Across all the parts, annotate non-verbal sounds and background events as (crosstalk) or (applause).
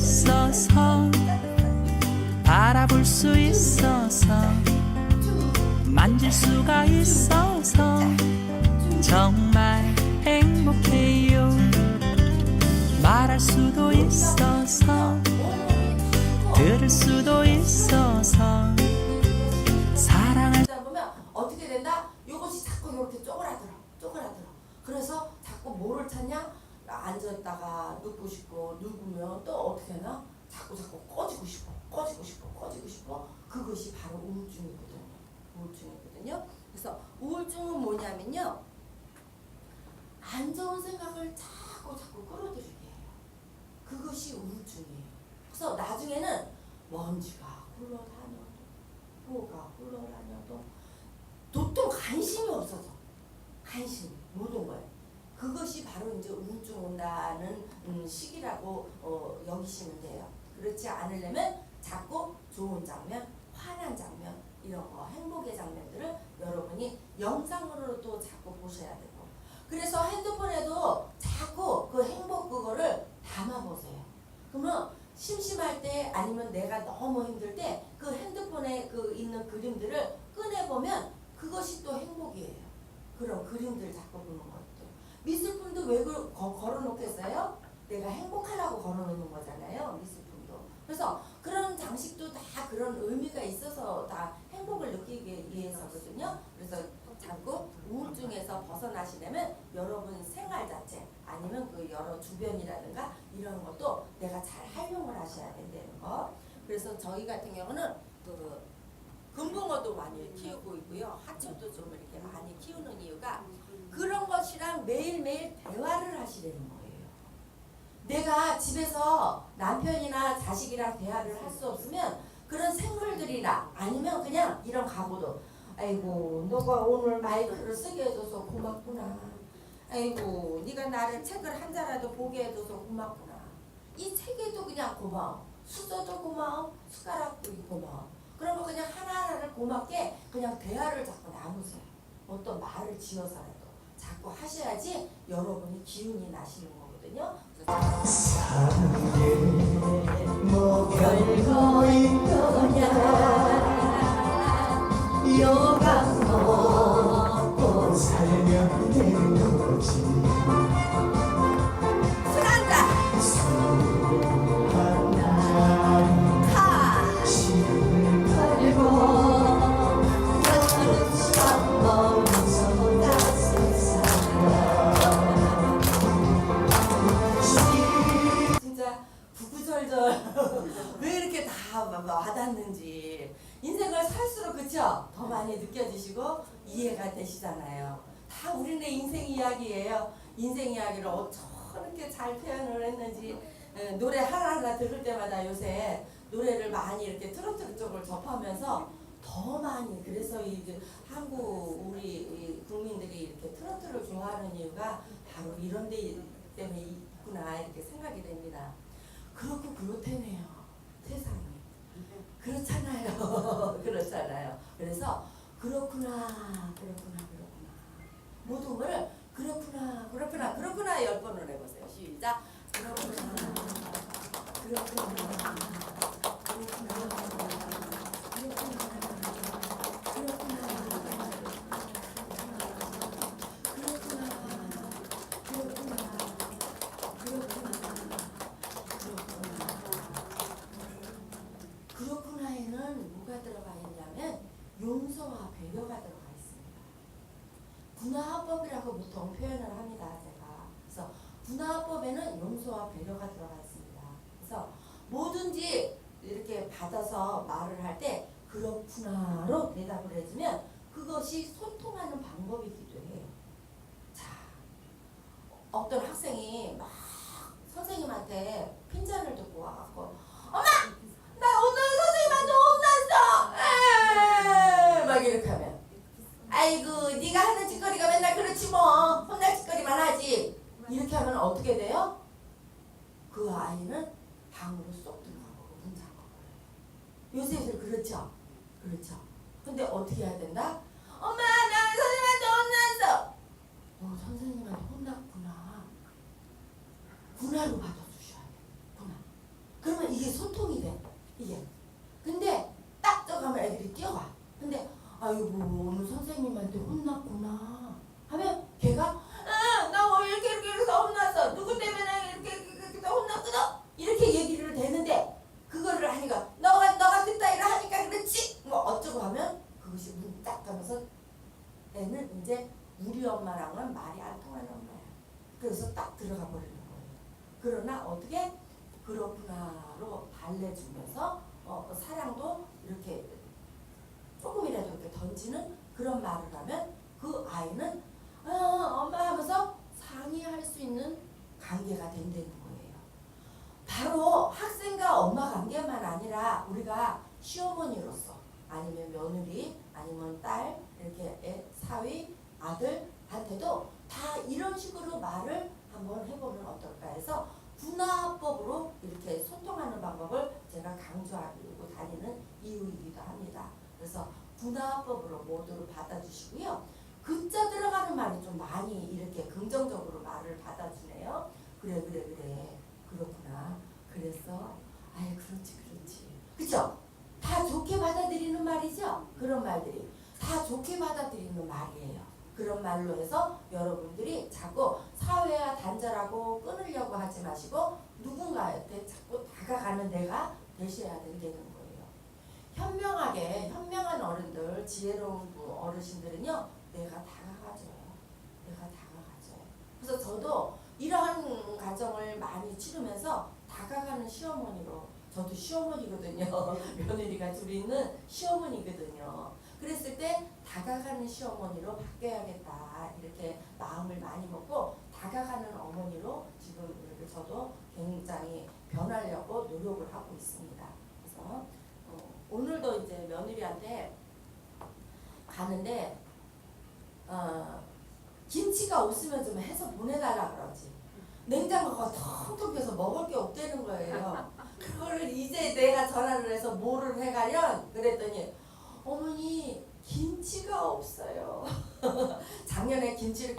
있어서 바라볼 수 있어서 만질 수가 있어서 우울증이거든요. 그래서 우울증은 뭐냐면요. 안 좋은 생각을 자꾸 자꾸 끌어들이게 해요. 그것이 우울증이에요. 그래서 나중에는 먼지가 굴러다녀도 뭐가 굴러다녀도 도통 관심이 없어서 관심 모든 거에 그것이 바로 이제 우울증 온다는 음, 시기라고 어, 여기시면 돼요. 그렇지 않으려면 자꾸 좋은 장면, 화난 장면 이런 거 행복의 장면들을 여러분이 영상으로도 자꾸 보셔야 되고 그래서 핸드폰에도 자꾸 그 행복 그거를 담아 보세요. 그러면 심심할 때 아니면 내가 너무 힘들 때 그 핸드폰에 그 있는 그림들을 꺼내 보면 그것이 또 행복이에요. 그런 그림들 자꾸 보는 것도 미술품도 왜 그, 거, 걸어놓겠어요? 내가 행복하라고 걸어놓는 거잖아요. 미술품도. 그래서 그런 장식도 다 그런 의미가 있어서 다 행복을 느끼기 위해서거든요. 그래서 자꾸 우울증에서 벗어나시려면 여러분 생활 자체 아니면 그 여러 주변이라든가 이런 것도 내가 잘 활용을 하셔야 된다는 거. 그래서 저희 같은 경우는 그 금붕어도 많이 키우고 있고요. 하초도 좀 이렇게 많이 키우는 이유가 그런 것이랑 매일매일 대화를 하시려는 거예요. 내가 집에서 남편이나 자식이랑 대화를 할 수 없으면 그런 생물들이나 아니면 그냥 이런 가구도 아이고 너가 오늘 마이크를 쓰게 해줘서 고맙구나. 아이고 네가 나를 책을 한 자라도 보게 해줘서 고맙구나. 이 책에도 그냥 고마워. 수저도 고마워. 숟가락도 고마워. 그런 거 그냥 하나하나를 고맙게 그냥 대화를 자꾸 나누세요. 어떤 말을 지어서라도 자꾸 하셔야지 여러분이 기운이 나시는 거거든요. 그래서 뭐 별거 있더냐? 여가 먹고 살면 되는 거지 구구절절 (laughs) 왜 이렇게 다 와- 와닿는지 인생을 살수록 그쵸 더 많이 느껴지시고 이해가 되시잖아요. 다 우리네 인생 이야기예요. 인생 이야기를 어떻게 잘 표현을 했는지 에, 노래 하나하나 들을 때마다 요새 노래를 많이 이렇게 트로트 쪽을 접하면서 더 많이 그래서 이제 한국 우리 이 국민들이 이렇게 트로트를 좋아하는 이유가 바로 이런 데 때문에 있구나 이렇게 생각이 됩니다. 그렇고 그렇다네요. 세상이. 그렇잖아요. (laughs) 그렇잖아요. 그래서 그렇구나, 그렇구나, 그렇구나. 모든 걸 그렇구나, 그렇구나, 그렇구나 열 번을 해보세요. 시작. 그렇구나, 그렇구나, 그렇구나, 그렇구나에는 뭐가 들어가 있냐면 용서와 배려가 들어가 있습니다. 군화합법이라고 보통 표현을 합니다. 제가 군화합법에는 용서와 배려가 들어가 있습니다. 그래서 뭐든지 이렇게 받아서 말을 할 때 그렇구나로 대답을 해주면 그것이 소통하는 방법이기도 해요. 자, 어떤 학생이 막 선생님한테 핀잔을 듣고 와갖고 엄마 나 오늘 선생님한테 혼났어 막 이렇게 하면 아이고 네가 하는 이렇게 하면 어떻게 돼요? 그 아이는 방으로 쏙 들어가고 문 잠궈 버려요. 요새들 그렇죠? 그렇죠. 근데 어떻게 해야 된다? 엄마 나 선생님한테 혼났어! 어 선생님한테 혼났구나. 군화로 받아주셔야 돼 소통이 돼. 이게. 근데 딱 들어가면 애들이 뛰어가 근데 아이고 오늘 선생님한테 혼났구나 하면 걔가 아나 이렇게 이렇게 해서 혼났어 누구 때문에 이렇게 이렇게, 이렇게 혼났거든 이렇게 얘기를 되는데 그거를 하니까 너가 너가 그따 일을 하니까 그렇지 뭐 어쩌고 하면 그것이 문딱 가면서 애는 이제 우리 엄마랑은 말이 안 통하는 거야 그래서 딱 들어가 버리는 거예요. 그러나 어떻게? 그렇구나로 달래주면서 어, 사랑도 이렇게 조금이라도 이렇게 던지는 그런 말을 하면 그 아이는 어, 엄마 하면서 상의할 수 있는 관계가 된다는 거예요. 바로 학생과 엄마 관계만 아니라 우리가 시어머니로서 아니면 며느리 아니면 딸 이렇게 애, 사위 아들한테도 다 이런 식으로 말을 한번 해보면 어떨까 해서 군화법으로 이렇게 소통하는 방법을 제가 강조하고 다니는 이유이기도 합니다. 그래서 군화법으로 모두를 받아주시고요. 글자 들어가는 말이 좀 많이 이렇게 긍정적으로 말을 받아주네요. 그래 그래 그래 그렇구나. 그래서 아예 그렇지 그렇지. 그죠? 다 좋게 받아들이는 말이죠. 그런 말들이 다 좋게 받아들이는 말이에요. 그런 말로 해서 여러분들이 자꾸 사회와 단절하고 끊으려고 하지 마시고 누군가한테 자꾸 다가가는 내가 되셔야 된다는 거예요. 현명하게 현명한 어른들 지혜로운 분, 어르신들은요 내가 다가가줘요. 내가 다가가줘요. 그래서 저도 이러한 과정을 많이 치르면서 다가가는 시어머니로 저도 시어머니거든요. (laughs) 며느리가 둘이 있는 시어머니거든요. 그랬을 때 다가가는 시어머니로 바뀌어야겠다 이렇게 마음을 많이 먹고 다가가는 어머니로 지금 저도 굉장히 변하려고 노력을 하고 있습니다. 그래서 어, 오늘도 이제 며느리한테 가는데 어, 김치가 없으면 좀 해서 보내달라 그러지. 냉장고가 텅텅 비어서 먹을 게 없다는 거예요. 그거를 이제 내가 전화를 해서 뭐를 해가련 그랬더니 어머니 김치가 없어요. (laughs) 작년에 김치를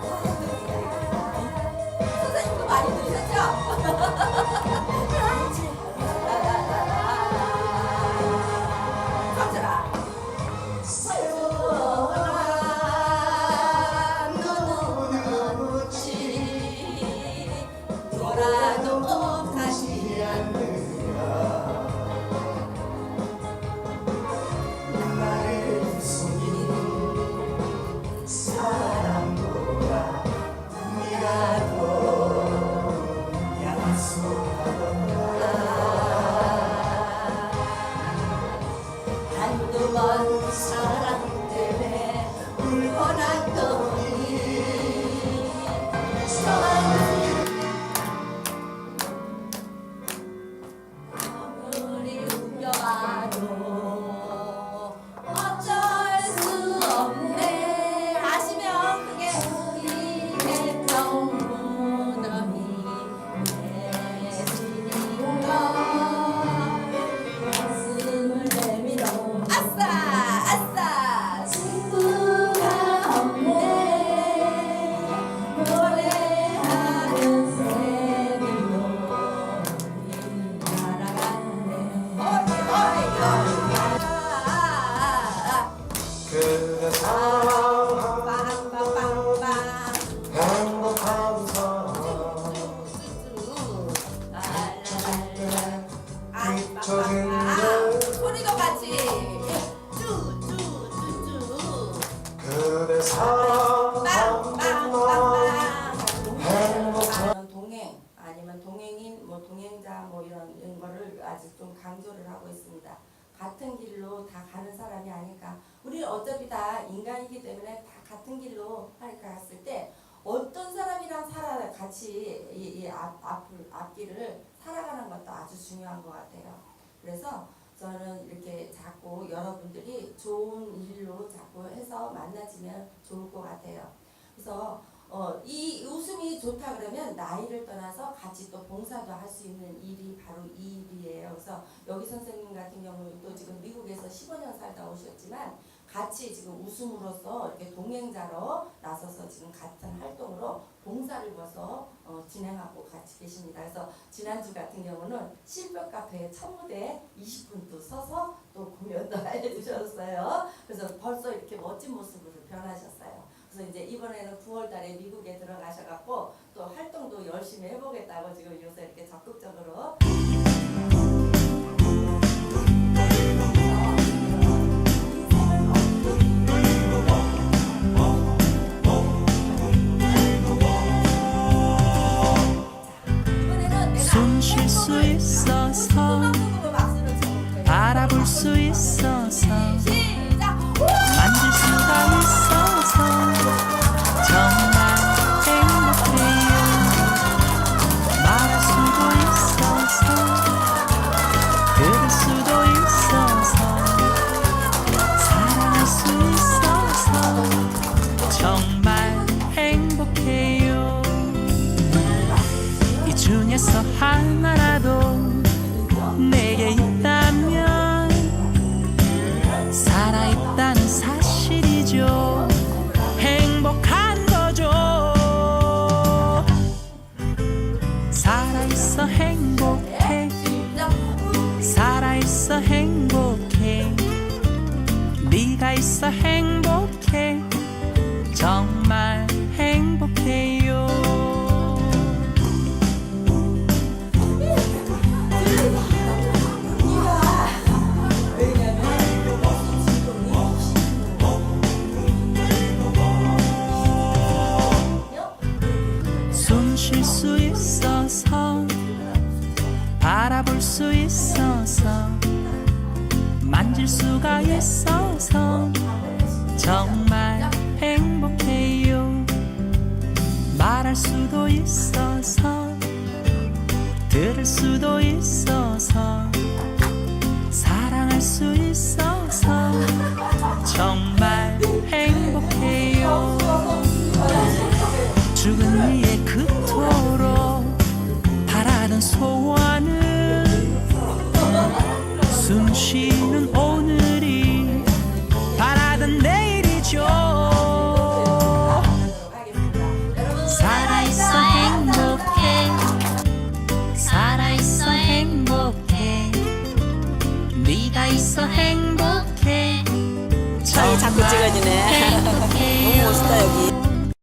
듯 소리도 같이 쭈쭈쭈쭈 그대 사랑하는 행복한 동행 아니면 동행인 뭐 동행자 뭐 이런 이런 거를 아직 좀 강조를 하고 있습니다. 같은 길로 다 가는 사람이 아닐까. 우리 어차피 다 인간이기 때문에 다 같은 길로 하니까 갔을 때 어떤 사람이랑 살아 같이 이, 이 앞, 앞을 앞길을 살아가는 것도 아주 중요한 것 같아요. 그래서 저는 이렇게 자꾸 여러분들이 좋은 일로 자꾸 해서 만나지면 좋을 것 같아요. 그래서 어, 이 웃음이 좋다 그러면 나이를 떠나서 같이 또 봉사도 할 수 있는 일이 바로 이 일이에요. 그래서 여기 선생님 같은 경우도 지금 미국에서 15년 살다 오셨지만 같이 지금 웃음으로써 이렇게 동행자로 나서서 지금 같은 활동으로 봉사를 벌써 어, 진행하고 같이 계십니다. 그래서 지난주 같은 경우는 실벽 카페에 첫 무대에 20분 또 서서 또 공연도 (laughs) 해주셨어요. 그래서 벌써 이렇게 멋진 모습으로 변하셨어요. 그래서 이제 이번에는 9월달에 미국에 들어가셔갖고 또 활동도 열심히 해보겠다고 지금 요새 이렇게 적 수도 있어서